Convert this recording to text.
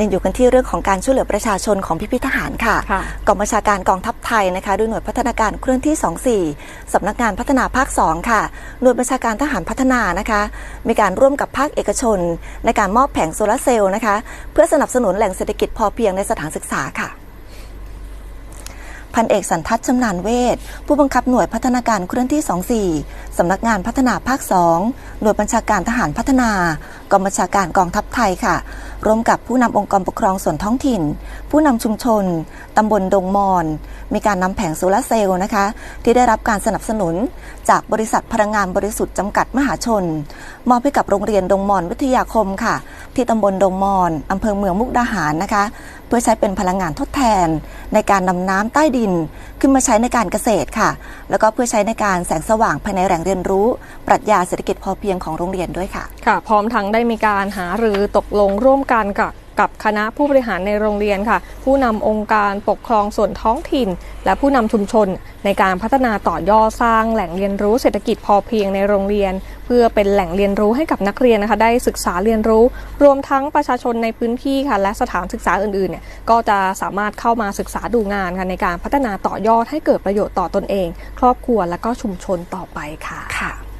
ยังอยู่กันที่เรื่องของการช่วยเหลือประชาชนของพิพิธทหารค่ะค่ะกองบัญชาการกองทัพไทยนะคะด้วยหน่วยพัฒนาการเคลื่อนที่ 24สำนักงานพัฒนาภาค 2 ค่ะ หน่วยบัญชาการทหารพัฒนานะคะ มีการร่วมกับภาคเอกชน ในการมอบแผงโซลาร์เซลล์นะคะ เพื่อสนับสนุนแหล่งเศรษฐกิจพอเพียงในสถานศึกษาค่ะพันเอกสันทัศน์ชำนาญเวทผู้บังคับหน่วยพัฒนาการเคลื่อนที่ 24 สำนักงานพัฒนาภาค 2 หน่วยบัญชาการทหารพัฒนากองบัญชาการกองทัพไทยค่ะ ร่วมกับผู้นำองค์กรปกครองส่วนท้องถิ่น ผู้นำชุมชนตำบลดงมอน มีการนำแผงโซลาร์เซลล์นะคะ ที่ได้รับการสนับสนุน จากบริษัทพลังงานบริสุทธิ์จำกัดมหาชน มอบให้กับโรงเรียนดงมอนวิทยาคมค่ะ ที่ตำบลดงมอนอำเภอเมืองมุกดาหารนะคะ เพื่อใช้เป็นพลังงานทดแทน ในการนำน้ำใต้ดิน ขึ้นมาใช้ในการเกษตรค่ะ แล้วก็เพื่อใช้ในการแสงสว่างภายในแหล่งเรียนรู้ ปรัชญาเศรษฐกิจพอเพียงของโรงเรียนด้วยค่ะ ค่ะ พร้อมทั้งได้มีการหารือตกลงร่วมกันกับ กับคณะผู้บริหารในโรงเรียนค่ะ ผู้นำองค์การปกครองส่วนท้องถิ่น และผู้นำชุมชน ในการพัฒนาต่อยอดสร้างแหล่งเรียนรู้เศรษฐกิจพอเพียงในโรงเรียน เพื่อเป็นแหล่งเรียนรู้ให้กับนักเรียนนะคะ ได้ศึกษาเรียนรู้ รวมทั้งประชาชนในพื้นที่ค่ะ และสถานศึกษาอื่นๆเนี่ยก็จะสามารถเข้ามาศึกษาดูงานค่ะในการพัฒนาต่อยอดให้เกิดประโยชน์ต่อตนเอง ครอบครัวและก็ชุมชนต่อไปค่ะค่ะ